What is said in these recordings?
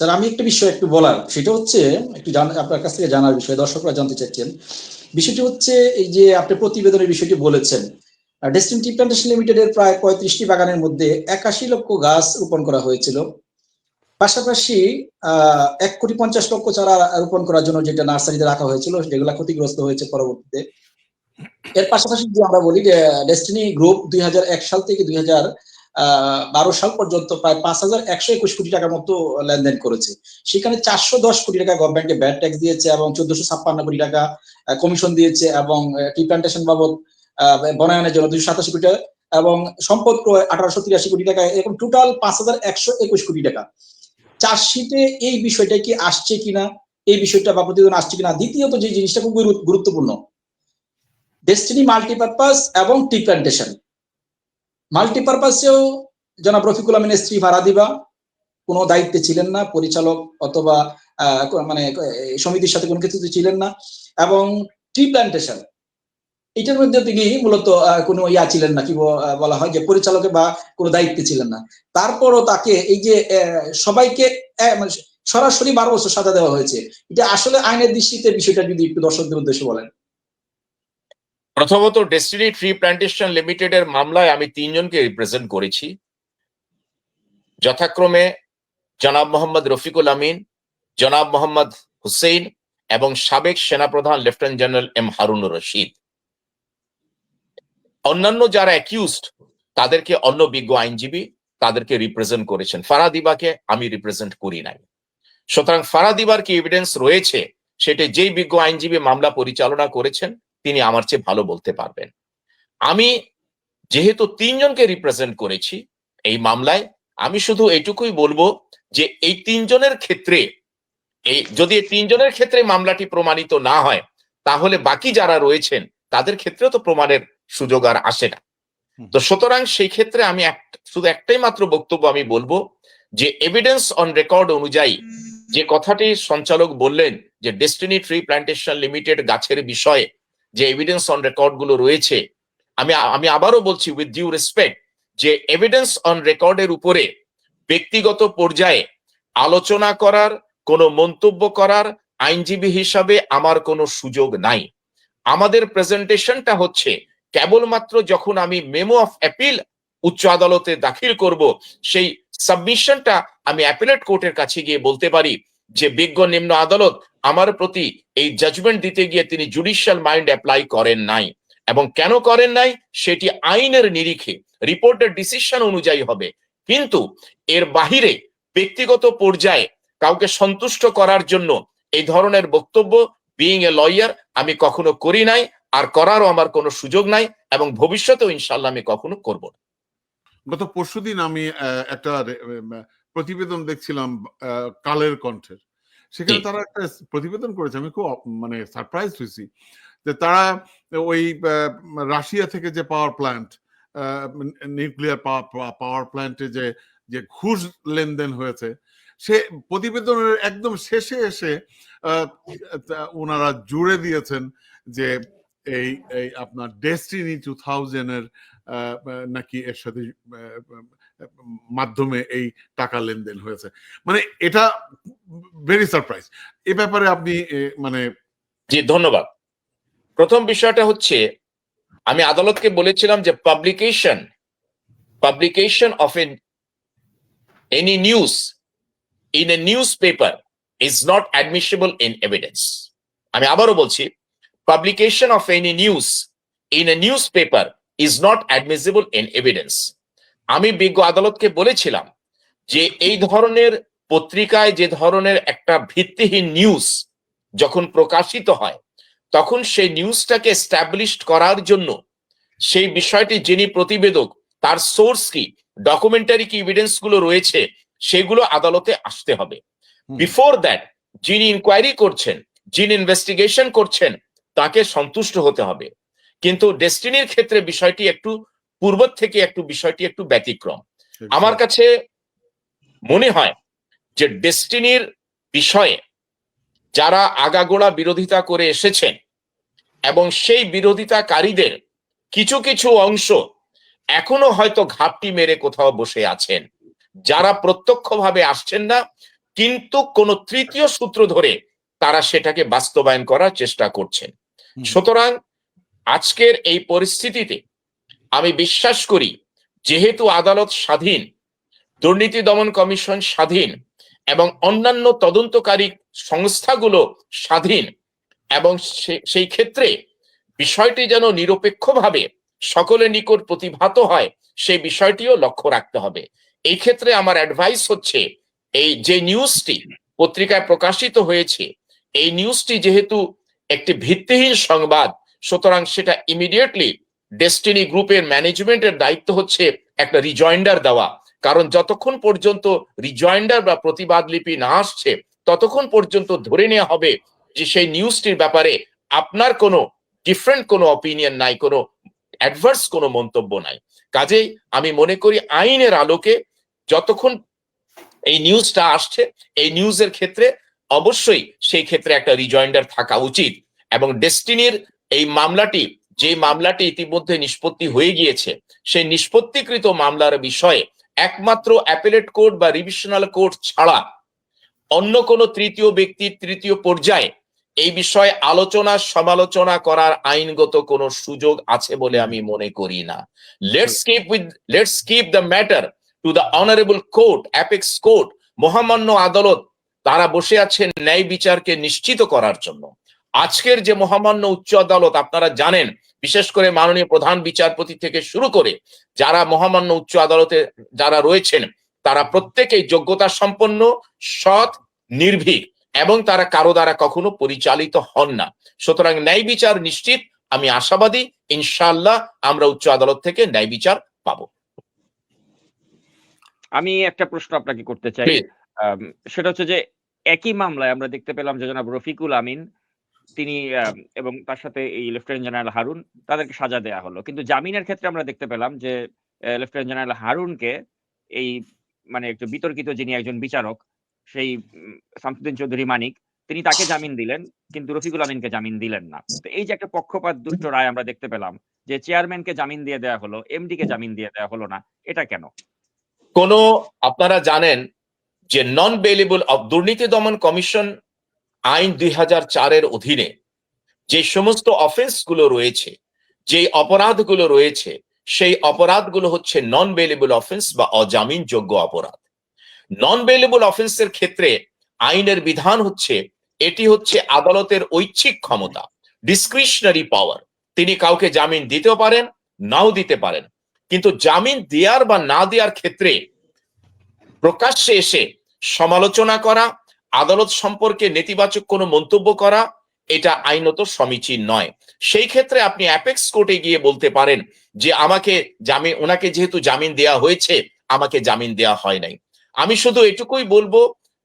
Sir আমি একটা বিষয় একটু বলার। সেটা হচ্ছে, একটু আপনার কাছ থেকে জানার বিষয়, দর্শকরা জানতে চাচ্ছেন বিষয়টি হচ্ছে এই যে আপনি প্রতিবেদনের বিষয়টি বলেছেন ডেস্টিন টি প্লান্টেশন লিমিটেডের প্রায় পঁয়ত্রিশটি বাগানের মধ্যে একাশি লক্ষ গাছ রোপণ করা হয়েছিল। পাশাপাশি, আহ, এক কোটি পঞ্চাশ লক্ষ চারা রোপণ করার জন্য যেটা নার্সারিতে রাখা হয়েছিল, যেগুলা ক্ষতিগ্রস্ত হয়েছে পরবর্তীতে। এর পাশাপাশি যদি আমরা বলি যে ডেস্টিনি গ্রুপ দুই হাজার এক সাল থেকে দুই হাজার বারো সাল পর্যন্ত প্রায় পাঁচ হাজার একশো একুশ কোটি টাকার মতো লেনদেন করেছে। সেখানে চারশো দশ কোটি টাকা গভর্নমেন্টকে ব্যাট ট্যাক্স দিয়েছে এবং চোদ্দশো ছাপ্পান্ন কোটি টাকা কমিশন দিয়েছে এবং টি প্লান্টেশন বাবদ বনায়নের জন্য দুশো সাতাশি কোটি টাকা এবং সম্পদ ক্রয় আঠারোশো তিরাশি কোটি টাকা। এরকম টোটাল পাঁচ হাজার একশো একুশ কোটি টাকা। চার্জশিটে এই বিষয়টা কি আসছে কিনা, এই বিষয়টা বা প্রতিবেদন আসছে কিনা, দ্বিতীয়ত যে জিনিসটা খুব গুরুত্বপূর্ণ। ডেস্টিনি মাল্টিপারপাস এবং টি প্লান্টেশন মাল্টিপারপাসেও জনাব রফিকুল আমিনের স্ত্রী ফারাদিবা কোনো দায়িত্বে ছিলেন না, পরিচালক অথবা মানে সমিতির সাথে কোনো কিছুতে ছিলেন না। এবং টি প্লান্টেশন, এটার মধ্যে তিনি মূলত কোনো ইয়া ছিলেন না, কি বলা হয় যে পরিচালকে বা কোনো দায়িত্বে ছিলেন না। তারপরও তাকে এই যে সবাইকে মানে সরাসরি বারো বছর সাজা দেওয়া হয়েছে। এটা আসলে আইনের দৃষ্টিতে বিষয়টা যদি একটু দর্শকদের উদ্দেশ্যে বলেন। প্রথমত ডেস্টিনি ট্রি প্ল্যান্টেশন লিমিটেড এর মামলায় আমি তিনজনকে রিপ্রেজেন্ট করেছি। যথাক্রমে জনাব মোহাম্মদ রফিকুল আমিন, জনাব মোহাম্মদ হুসেইন এবং সাবেক সেনাপ্রধান lieutenant general M Harunur Rashid অন্যান্য যারা অ্যাকিউজড তাদেরকে অন্য বিজ্ঞ আইনজীবী তাদেরকে রিপ্রেজেন্ট করেছেন। ফারাদিবাকে আমি রিপ্রেজেন্ট করি নাই। সুতরাং ফারাদিবার কি এভিডেন্স রয়েছে? সেটা যেই বিজ্ঞ আইনজীবী মামলা পরিচালনা করেছেন তিনি আমার চেয়ে ভালো বলতে পারবেন। আমি যেহেতু তিনজনকে রিপ্রেজেন্ট করেছি এই মামলায় আমি শুধু এটুকুই বলব যে এই তিনজনের ক্ষেত্রে এই যদি এই তিনজনের ক্ষেত্রে মামলাটি প্রমাণিত না হয় তাহলে বাকি যারা রয়েছেন তাদের ক্ষেত্রেও তো প্রমাণের সুযোগ আর আসে না। তো সুতরাং সেই ক্ষেত্রে আমি এক- শুধু একটাই মাত্র বক্তব্য আমি বলব যে এভিডেন্স অন রেকর্ড অনুযায়ী যে কথাটি সঞ্চালক বললেন যে ডেস্টিনি ট্রি প্ল্যান্টেশন লিমিটেড গাছের বিষয়ে যে এভিডেন্স অন রেকর্ডগুলো রয়েছে, আমি আমি আবারও বলছি উইথ ডিউ রেসপেক্ট যে এভিডেন্স অন রেকর্ডের উপরে ব্যক্তিগত পর্যায়ে আলোচনা করার, কোনো মন্তব্য করার আইনজীবী হিসাবে আমার কোনো সুযোগ নাই। আমাদের প্রেজেন্টেশনটা হচ্ছে, কেবলমাত্র যখন আমি মেমো অফ অ্যাপিল উচ্চ আদালতে দাখিল করব, সেই সাবমিশনটা আমি অ্যাপিলেট কোর্টের কাছে গিয়ে বলতে পারি যে বিজ্ঞ নিম্ন আদালত আমার প্রতি এই জাজমেন্ট দিতে গিয়ে তিনি জুডিশিয়াল মাইন্ড অ্যাপ্লাই করেন নাই। এবং কেন করেন নাই? সেটি আইনের নিরিখে রিপোর্টের ডিসিশন অনুযায়ী হবে। কিন্তু এর বাহিরে ব্যক্তিগত পর্যায়ে কাউকে সন্তুষ্ট করার জন্য এই ধরনের বক্তব্য বিইং এ লয়ার আমি কখনো করি নাই, আর করারও আমার কোনো সুযোগ নাই, এবং ভবিষ্যতেও ইনশাল্লাহ আমি কখনো করব না। গত পরশুদিন আমি একটা প্রতিবেদন দেখছিলাম কালের কণ্ঠের। সেখানে তারা একটা প্রতিবেদন করেছে আমি খুব মানে সারপ্রাইজ হয়েছি যে তারা ওই রাশিয়া থেকে যে পাওয়ার প্ল্যান্ট নিউক্লিয়ার পাওয়ার পাওয়ার প্ল্যান্টে যে যে ঘুষ লেনদেন হয়েছে সে প্রতিবেদনের একদম শেষে এসে আহ, ওনারা জুড়ে দিয়েছেন যে এই এই আপনার ডেস্টিনি টু থাউজেন্ডের নাকি এর সাথে মাধ্যমে এই টাকা লেনদেন হয়েছে। মানে এটা ভেরি সারপ্রাইজ এ ব্যাপারে আপনি মানে জি, ধন্যবাদ। প্রথম বিষয়টা হচ্ছে, আমি আদালতকে বলেছিলাম যে publication publication of an any news in a newspaper is not admissible in evidence আমি আবারও বলছি publication of any news in a newspaper is not admissible in evidence আমি বিজ্ঞ আদালতকে বলেছিলাম যে এই ধরনের পত্রিকায় যে ধরনের একটা ভিত্তিহীন নিউজ যখন প্রকাশিত হয় তখন সেই নিউজটাকে এস্টাবলিশড করার জন্য সেই বিষয়টি যিনি প্রতিবেদক তার সোর্স কি ডকুমেন্টারি কি ইভিডেন্সগুলো রয়েছে সেগুলো আদালতে আসতে হবে। বিফোর দ্যাট যিনি ইনকোয়ারি করছেন যিনি ইনভেস্টিগেশন করছেন তাকে সন্তুষ্ট হতে হবে কিন্তু ডেস্টিনির ক্ষেত্রে বিষয়টি একটু পূর্ব থেকে একটু বিষয়টি একটু ব্যতিক্রম। আমার কাছে মনে হয় যে ডেস্টিনির বিষয়ে যারা আগাগোড়া বিরোধিতা করে এসেছেন এবং সেই বিরোধিতাকারীদের কিছু কিছু অংশ এখনও হয়তো ঘাপটি মেরে কোথাও বসে আছেন। যারা প্রত্যক্ষভাবে আসছেন না কিন্তু কোন তৃতীয় সূত্র ধরে তারা সেটাকে বাস্তবায়ন করার চেষ্টা করছেন। সুতরাং আজকের এই পরিস্থিতিতে আমি বিশ্বাস করি, যেহেতু আদালত স্বাধীন, দুর্নীতি দমন কমিশন স্বাধীন এবং অন্যান্য তদন্তকারী সংস্থাগুলো স্বাধীন এবং সেই ক্ষেত্রে বিষয়টি যেন নিরপেক্ষভাবে সকলের নিকট প্রতিভাত হয়, সেই বিষয়টিও লক্ষ্য রাখতে হবে। এই ক্ষেত্রে আমার অ্যাডভাইস হচ্ছে, এই যে নিউজটি পত্রিকায় প্রকাশিত হয়েছে, এই নিউজটি যেহেতু একটি ভিত্তিহীন সংবাদ, সুতরাং সেটা ইমিডিয়েটলি ডেস্টিনি গ্রুপের ম্যানেজমেন্টের দায়িত্ব হচ্ছে একটা রিজয়েন্ডার দেওয়া। কারণ যতক্ষণ পর্যন্ত রিজয়েন্ডার বা প্রতিবাদ লিপি না আসছে, ততক্ষণ পর্যন্ত ধরে নেওয়া হবে যে সেই নিউজটির ব্যাপারে আপনার কোনো ডিফারেন্ট কোনো অপিনিয়ন নাই, কোনো অ্যাডভার্স কোনো মন্তব্য নাই। কাজেই আমি মনে করি আইনের আলোকে যতক্ষণ এই নিউজটা আসছে, এই নিউজের ক্ষেত্রে অবশ্যই সেই ক্ষেত্রে একটা রিজয়েন্ডার থাকা উচিত। এবং ডেস্টিনির এই মামলাটি যে মামলাটি ইতিমধ্যে নিষ্পত্তি হয়ে গিয়েছে, সেই নিষ্পত্তিকৃত মামলার বিষয়ে একমাত্র অ্যাপেলেট কোর্ট বা রিভিশনাল কোর্ট ছাড়া অন্য কোনো তৃতীয় ব্যক্তির তৃতীয় পর্যায়ে এই বিষয়ে আলোচনা সমালোচনা করার আইনগত কোনো সুযোগ আছে বলে আমি মনে করি না। Let's keep with let's keep the matter to the honourable court apex court মহামান্য আদালত, তারা বসে আছেন ন্যায় বিচারকে নিশ্চিত করার জন্য। আজকের যে মহামান্য উচ্চ আদালত আপনারা জানেন বিশেষ করে মাননীয় প্রধান বিচারপতি থেকে শুরু করে যারা মহামান্য উচ্চ আদালতে যারা রয়েছেন তারা প্রত্যেকেই যোগ্যতা সম্পন্ন সৎ নির্ভীক এবং তারা কারও দ্বারা কখনো পরিচালিত হন না। সুতরাং ন্যায় বিচার নিশ্চিত আমি আশাবাদী ইনশাল্লাহ আমরা উচ্চ আদালত থেকে ন্যায় বিচার পাবো। আমি একটা প্রশ্ন আপনাকে করতে চাই. সেটা হচ্ছে যে একই মামলায় আমরা দেখতে পেলাম যে জনাব রফিকুল আমিন তিনি এবং তার সাথে এই লেফটেন্যান্ট জেনারেল হারুন তাদেরকে সাজা দেয়া হলো। কিন্তু জামিনের ক্ষেত্রে আমরা দেখতে পেলাম যে লেফটেন্যান্ট জেনারেল হারুনকে এই মানে একটু বিতর্কিত যিনি একজন বিচারক, সেই শামসুদ্দিন চৌধুরী মানিক, তিনি তাকে জামিন দিলেন, কিন্তু রফিকুল আমিনকে জামিন দিলেন না। তো এই যে একটা পক্ষপাত দুষ্ট রায় আমরা দেখতে পেলাম, যে চেয়ারম্যানকে জামিন দিয়ে দেওয়া হলো এমডি কে জামিন দিয়ে দেওয়া হলো না, এটা কেন? কোন, আপনারা জানেন যে নন বেলেবল অফ দুর্নীতি দমন কমিশন আইন দুই চারের অধীনে যে সমস্ত অফেন্সগুলো রয়েছে, যে অপরাধগুলো রয়েছে, সেই অপরাধগুলো হচ্ছে নন বেলেবল অফেন্স বা অজামিনযোগ্য অপরাধ। নন বেলেবল অফেন্সের ক্ষেত্রে আইনের বিধান হচ্ছে, এটি হচ্ছে আদালতের ঐচ্ছিক ক্ষমতা ডিসক্রিশনারি পাওয়ার তিনি কাউকে জামিন দিতেও পারেন, নাও দিতে পারেন। কিন্তু জামিন দেওয়ার বা না দেওয়ার ক্ষেত্রে প্রকাশ্যে এসে সমালোচনা করা আদালত সম্পর্কে নেতিবাচক কোনো মন্তব্য করা এটা আইনত সমীচীন নয়। সেই ক্ষেত্রে আপনি অ্যাপেক্স কোর্টে গিয়ে বলতে পারেন যে আমাকে জামিন ওনাকে যেহেতু জামিন দেয়া হয়েছে, আমাকে জামিন দেয়া হয় নাই। আমি শুধু এটুকুই বলব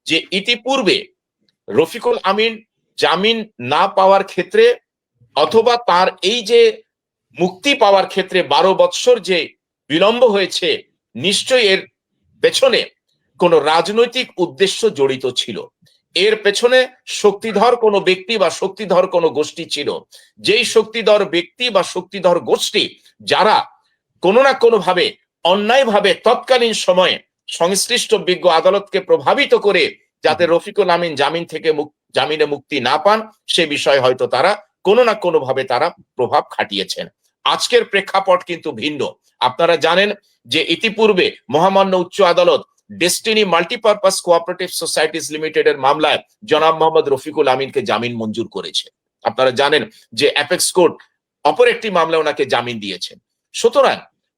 যে ইতিপূর্বে রফিকুল আমিন জামিন না পাওয়ার ক্ষেত্রে অথবা তার এই যে মুক্তি পাওয়ার ক্ষেত্রে বারো বৎসর যে বিলম্ব হয়েছে, নিশ্চয়ই এর পেছনে কোনো রাজনৈতিক উদ্দেশ্য জড়িত ছিল। এর পেছনে শক্তিধর কোনো ব্যক্তি বা শক্তিধর কোনো গোষ্ঠী ছিল। যেই শক্তিধর ব্যক্তি বা শক্তিধর গোষ্ঠী যারা কোনো না কোনো ভাবে অন্যায়ভাবে তৎকালীন সময়ে সংশ্লিষ্ট বিজ্ঞ আদালতকে প্রভাবিত করে যাতে রফিকুল আমিন জামিন থেকে জামিনে মুক্তি না পান, সে বিষয়ে হয়তো তারা কোনো না কোনো ভাবে তারা প্রভাব খাটিয়েছেন। আজকের প্রেক্ষাপট কিন্তু ভিন্ন। আপনারা জানেন যে ইতিপূর্বে মহামান্য উচ্চ আদালত destiny multipurpose cooperative societies limited এর মামলায় জনাব মোহাম্মদ রফিকুল আমিনকে জামিন মঞ্জুর করেছে। আপনারা জানেন যে অ্যাপেক্স কোর্ট অপর একটি মামলা ওনাকে জামিন দিয়েছেন সুতরাং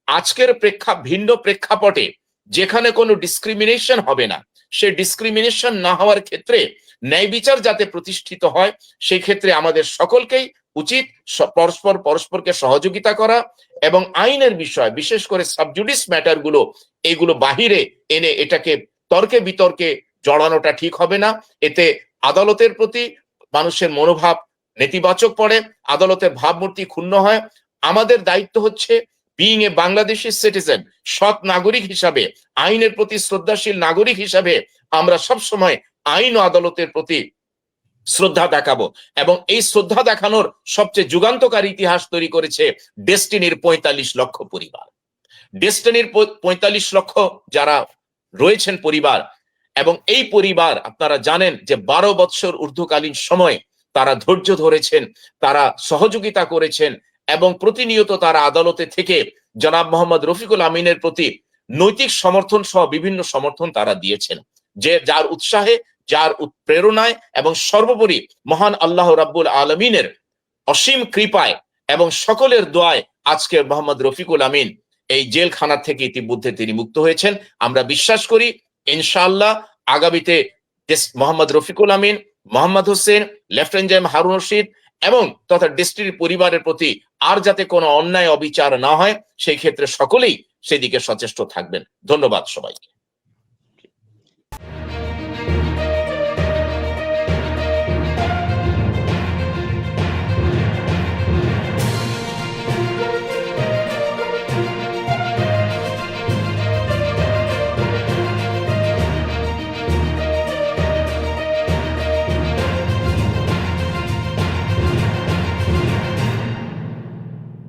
আজকের প্রেক্ষা, ভিন্ন প্রেক্ষাপটে যেখানে কোনো ডিসক্রিমিনেশন হবে না সে ডিসক্রিমিনেশন না হওয়ার ক্ষেত্রে ন্যায় বিচার যাতে প্রতিষ্ঠিত হয় সেই ক্ষেত্রে আমাদের সকলকেই উচিত পরস্পর, পরস্পরকে সহযোগিতা করা এবং আইনের বিষয়, বিশেষ করে সাবজুডিস ম্যাটারগুলো, এগুলো বাহিরে এনে এটাকে তর্কে বিতর্কে জড়ানোটা ঠিক হবে না। এতে আদালতের প্রতি মানুষের মনোভাব নেতিবাচক পড়ে, আদালতের ভাবমূর্তি ক্ষুণ্ণ হয়। আমাদের দায়িত্ব হচ্ছে বিইং এ বাংলাদেশি সিটিজেন সৎ নাগরিক হিসাবে, আইনের প্রতি শ্রদ্ধাশীল নাগরিক হিসাবে আমরা সব সময় আইন আদালতের প্রতি শ্রদ্ধা দেখাবো। এবং এই শ্রদ্ধা দেখানোর সবচেয়ে যুগান্তকারী ইতিহাস তৈরি করেছে ডেস্টিনির পঁয়তাল্লিশ লক্ষ পরিবার। ডেস্টিনির পঁয়তাল্লিশ লক্ষ যারা রয়েছেন পরিবার, এবং এই পরিবার আপনারা জানেন যে বারো বৎসর ঊর্ধ্বকালীন সময়ে তারা ধৈর্য ধরেছেন, তারা সহযোগিতা করেছেন, এবং প্রতিনিয়ত তারা আদালতে থেকে জনাব মোহাম্মদ রফিকুল আমিনের প্রতি নৈতিক সমর্থন সহ বিভিন্ন সমর্থন তারা দিয়েছেন, যে যার উৎসাহে যার প্রেরণায় এবং সর্বোপরি মহান আল্লাহ রাব্বুল আলমিনের অসীম কৃপায় এবং সকলের দোয়ায় আজকে মোহাম্মদ রফিকুল আমিন এই জেলখানা থেকে ইতিমধ্যে তিনি মুক্ত হয়েছেন। আমরা বিশ্বাস করি, ইনশাআল্লাহ আগামীতে মোহাম্মদ রফিকুল আমিন, মোহাম্মদ হোসেন, লেফটেন্যান্ট জেনারেল হারুন রশিদ এবং তথা ডিস্ট্রিক্ট পরিবারের প্রতি আর যাতে কোনো অন্যায় অবিচার না হয়, সেই ক্ষেত্রে সকলেই সেদিকে সচেষ্ট থাকবেন। ধন্যবাদ সবাইকে।